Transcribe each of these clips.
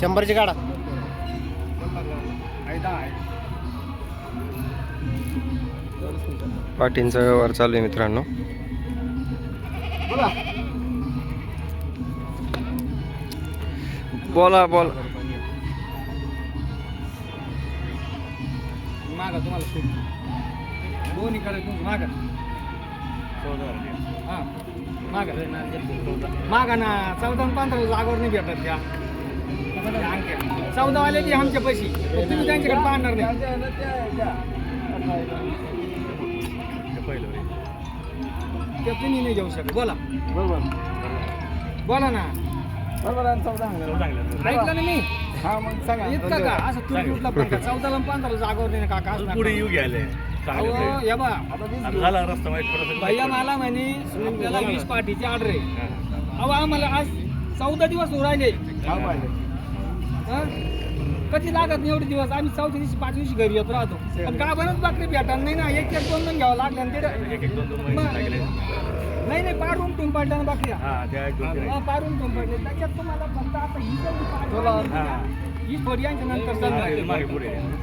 शंभरची काढा. पाटींचा व्यवहार चालू आहे मित्रांनो. बोला. बोला मागा तुम्हाला सूट दोन्ही करायचं तुमचं मागा. हा. मागा. मागा ना चौदा आणि पंधरा जागेवर नाही भेटत त्या. चौदा वाले बी आमच्या पैसे तुम्ही त्यांच्याकडे पाहणार नाही. ते तुम्ही नाही घेऊ शकत. बोला. बरोबर बोला ना. बरोबर चौदा. ऐकलं ना मी? हा मग सांगा इतकं का? असं तुम्ही कुठला चौदाला जागेवर नाही काका असं. पुढे येऊ घ्यायले भैया मला म्हणे आपल्याला वीस पाठीची ऑर्डर आहे. अहो आम्हाला आज चौदा दिवस उरायले? कधी लागत नाही एवढे दिवस. आम्ही चौथ्या दिवशी पाच दिवशी घरी येत राहतो. पण का बनत बाकरी भेटणार नाही ना. एक एक दोन दोन घ्यावं लागलं आणि ते नाही नाही पाडून टुम पाडल्या ना बाकऱ्या. हा त्या एक दोन तीन हा, पाडून टुम पाडले त्याच्यात तुम्हाला फक्त आता ही जर ही थोडी यांच्या नंतर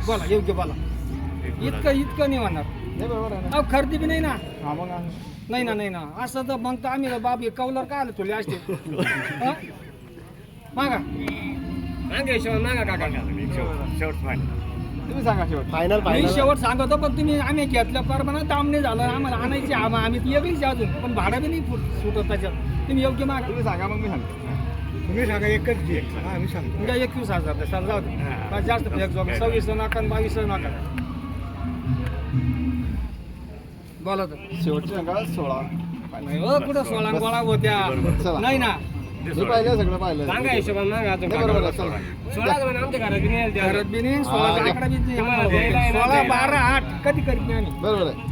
बोला योग्य बोला. इतकं इतकं नाही होणार. खरेदी बी नाही ना. हा. नाही ना नाही ना. असं तर मग तर आम्ही बाप हे कौलर काय आलं तुला असते हं? मागा. मागा हिशोबाने मागा काका शेवट शेवट फायनल तुम्ही सांगा शेवट. फायनल मी फायनल शेवट सांगतो पण तुम्ही आम्ही घेतल्या प्रमाणात दाम नाही झालं. आम्हाला आणायची आम्हा आम्ही ती आहे अजून पण भाडं बी नाही फुट सुटत त्याच्यात. तुम्ही योग्य मागा. तुम्ही सांगा मग मी सांगतो. तुम्ही सांगा एकच घे. आम्ही सांगतो. उद्या एकवीस हजार द्या, चला जाऊ दे. बस जास्त फेक जाऊ सव्वीस नका बावीस नका बोला तर. शेवटची सांगा सोळा. नाही हो कुठं सोळा गोळा होत्या? चला. नाही ना. मी पाहिलं सगळं पाहिलं. सांगा हिशोबाने मागा अजून नाही बरोबर आहे, चला. सोळा आमच्या घरात बी नाही घरात बी नाही सोळाचा घे. आकडा बी नाही. सोळा बारा आठ कधी करीत नाही आम्ही. बरोबर आहे.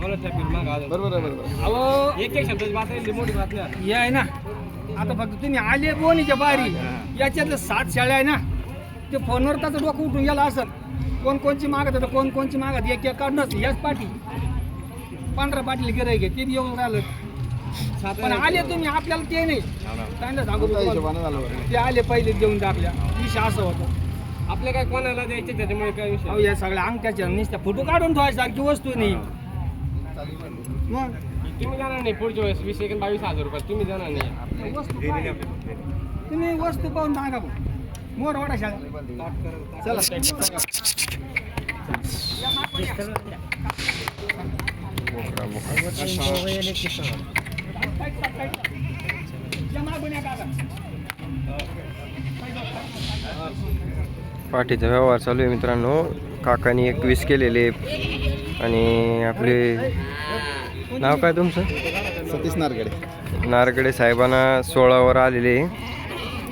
बरोबर आहे बरोबर आहे. अहो एक एक शब्दाची बात आहे मोठी बात नाही. हे आहे ना आता फक्त तुम्ही आले बोनीच्या बारी. याच्यातले सात शाळा आहे ना ते फोनवर त्याचं डोकं उठून गेला असत कोण कोणची मागत होतं कोण कोणची मागत एक एक काढणंच याच पाठी. पंधरा पाटील गिराय घे ते बी येऊन राहिलं. पण आले तुम्ही आपल्याला ते नाही. सांगू तुम्हाला. ते आले पहिले देऊन टाकल्या. विषय असं होतं. आपल्या काय कोणाला द्यायचे त्याच्यामुळे काय विषय? अहो या सगळ्या अंगठ्याच्या नुसत्या फोटो काढून ठेवायसारखी वस्तू नाही. मग? तुम्ही जाणार नाही पुढच्या वेळेस. वीस एक बावीस हजार रुपये. तुम्ही जाणार नाही. वस्तू? तुम्ही वस्तू पाहून सांगा मोर वाडा शाळा. चला. पाठीचा व्यवहार चालू आहे मित्रांनो. काकानी एकवीस केलेले आणि आपले नाव काय तुमचं? सतीश नारगडे. नारगडे साहेबांना सोळावर आलेले.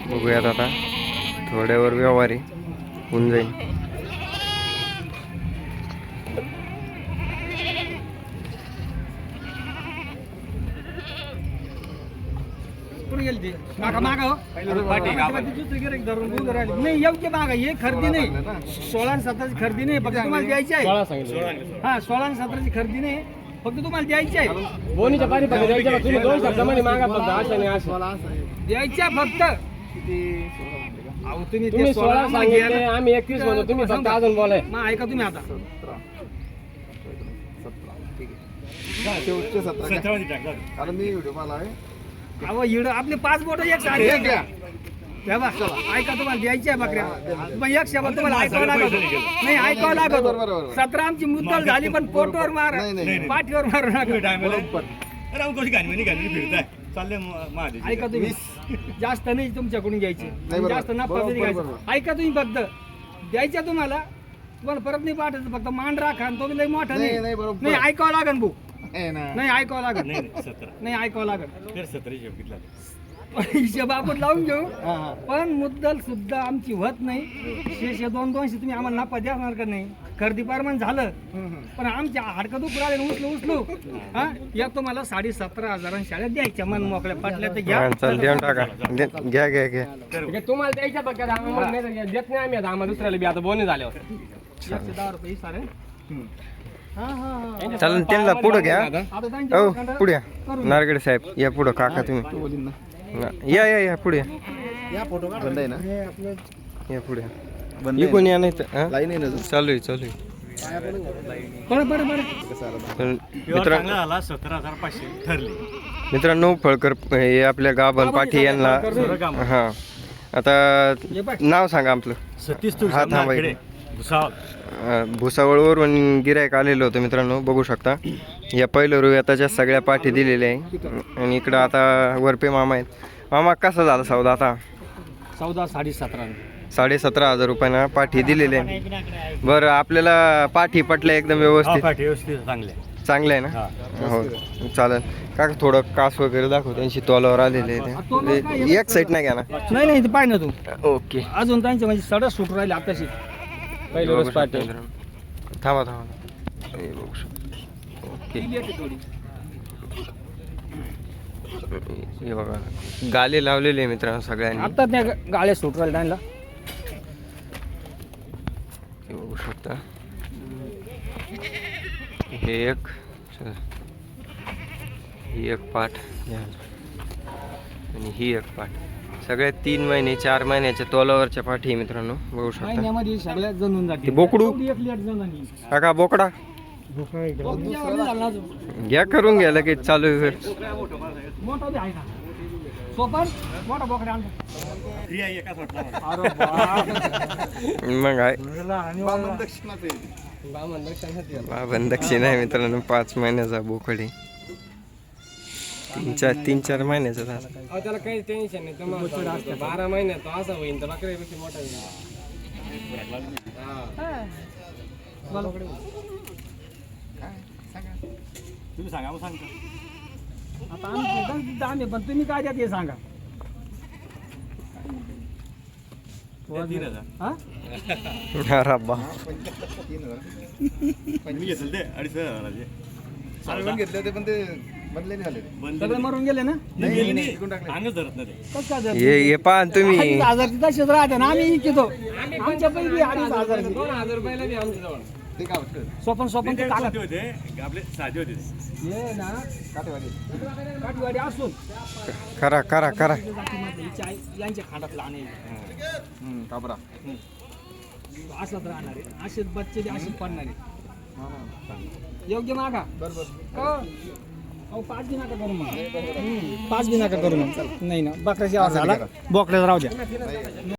बघूयात आता. थोड्यावर व्यवहार आहे. होऊन जाईल. गेली ती. मागा मागा हो. दुसरी गिऱ्हाईक धरून उभं राहिली. नाही योग्य मागा हे खरेदी नाही. सोळा आणि सतराची खरेदी नाही फक्त तुम्हाला द्यायची आहे. हा सोळा आणि सतराची खरेदी नाही फक्त तुम्हाला द्यायची आहे. बोनीच्या फक्त द्यायच्या बा. तुम्ही दोन शब्दामध्ये मागा फक्त आशा नाही आशा. द्यायच्या फक्त. अहो तुम्ही सोळा सांगितले. आम्ही एकवीस म्हणतो तुम्ही फक्त अजून बोलाय मग ऐका तुम्ही आता. सतरा. टाक जाऊ दे. कारण मी व्हिडिओ पाहिला आहे. अहो इड. आपले पाच बोट एक सारखे घ्या. द्या बा. ऐका तुम्हाला द्यायची आहे बकऱ्या. पण एक शब्द तुम्हाला ऐकावं लागत नाही ऐकावं लागत बरोबर, बरोबर. सतरा आमची मुद्दल झाली पण पोटवर मार. नाही, नाही, नाही. पाठीवर मारू तुम्ही नका time ला- अरे अहो, कशी गाणी म्हणे गाणी फिरताय. चालले महादेव ऐका तुम्ही. जास्त नाही तुमच्याकडून घ्यायची. बरोबर. जास्त ना बरोबर, पद्धती घ्यायची? बरोबर. ऐका तुम्ही फक्त. द्यायच्या तुम्हाला तुम्हाला परत नाही पाठायचं फक्त मान राखा आणि तो बी लई मोठा नाही, नाही. नाही, बरोबर. नाही ऐकावं लागन भाऊ. नाही ऐकावं लागन नाही नाही सतरा. नाही ऐकावं सतरा हिशोब आपण लावून घेऊ. हा, हा. पण मुद्दल सुद्धा आमची होत नाही. शेषे दोन दोनशे तुम्ही आम्हाला नापा देणार का नाही? खरेदी पारमान झालं. हम्म, हम्म. पण आमच्या हाडकं दुख राहिले उचलू उचलू. हा? या तुम्हाला साडे सतरा हजार शाळेत द्यायच्या. मन मोकळ्या पटल्या तर घ्या. चल देऊन टाका. दे- घ्या घ्या घ्या. ठीक आहे, तुम्हाला द्यायच्या फक्त आम्हाला नाही तर देत नाही आम्ही. आता आम्हाला दुसऱ्याला बी आता बोनी झाल्यावर. एकशे दहा रुपये सारे. हम्म. हा हा हा. चल त्यांना पुढं घ्या. हो पुढे या. नारगडे साहेब या पुढं काका तुम्ही. या या या पुढे या. बंद आहे ना? या पुढे बंद इकून या नाही तर चालू आहे चालू आहे. मित्रांनो फळकर हे आपल्या गाभण पाठी यांना हा. आता. नाव सांगा आपलं. सतीश हा, थांबा. भुसावळ भुसावळवरून गिरायक आलेलं होतं मित्रांनो बघू शकता. या पहिलं रुयाताच्या सगळ्या पाठी दिलेल्या आहे. आणि इकडं आता वरपे मामा आहेत. मामा कसा झाला सौदा आता? चौदा साडे सतरा साडे सतरा हजार रुपयांना पाठी दिलेले आहे. बरं आपल्याला पाठी पटल्या एकदम व्यवस्थित? पाठी व्यवस्थित चांगले चांगलं आहे ना? हो. चालेल. का थोडं कास वगैरे दाखव त्यांची तोलावर आलेले. एक साईड नाही घ्या ना? नाही नाही ते पाय ना तू. ओके. अजून त्यांचे म्हणजे सडक सुट राहिले आताशी. पहिले रोज मित्रांनो. थांबा थांबा. हे बघू शकता. ओके. हे बघा. गाले लावलेले आहे मित्रांनो सगळ्यांनी. आता त्या गाड्या सुट राहिले त्यांना? हे बघू शकता. हे एक. ही एक पाठ. या. आणि ही एक पाठ. सगळ्या तीन महिने चार महिन्याच्या तोलावरच्या पाठी आहे मित्रांनो. बघू शकता. महिन्यामध्ये सगळ्या जणून जाते ते बोकडू? एवढी एक लेट जणांनी काका बोकडा. घ्या करून घ्या लगेच चालू आहे. मोठा बी आहे का सोपन मोठा बोकडा आणला. फ्री आहे एकाच वाटला अरे बाप. मग आहे. बामण दक्षिणाचं आहे. बाबन दक्षिण आहे मित्रांनो पाच महिन्याचा बोकडे तीन चार तीन चार महिन्याचा अहो, त्याला काही टेन्शन नाही. तुम्हाला बारा महिन्यात तो असा होईल तर बकऱ्यापेक्षा मोठा होईल. तुम्ही सांगा मग सांगतो. आता आम्ही पण तुम्ही काय द्या ते सांगा. ते हा. मी घेतलं अडीच हजाराचे घेतले होते पण ते बदले नाही झाले ते. बंद सगळे मरून गेले ना नाही, गेले नाही. विकून टाकले. अंगच धरत नाही ते. कसं काय जात? हे हे पहा तुम्ही अडीच हजारची तशीच राहते ना आम्ही इकितो आमच्या पैकी अडीच हजारची ते काय होतं? सोपन सोपन ते ते कागद कोणते होते आपले साधे होते हे ना काटेवाडी. काठीवाडी असून करा करा करा जातीमधले हिच्या आई- यांच्या खांडात लहान आहे हम्म, काबरा. असंच राहणार आहे असेच बच्चे बी असेच पडणार आहे. योग्य मागा बरोबर हो पाच बी नका करू मग. पाच बी करू मग. नाही ना बकऱ्याची आवाज झाला बोकड्याचा राहू द्या.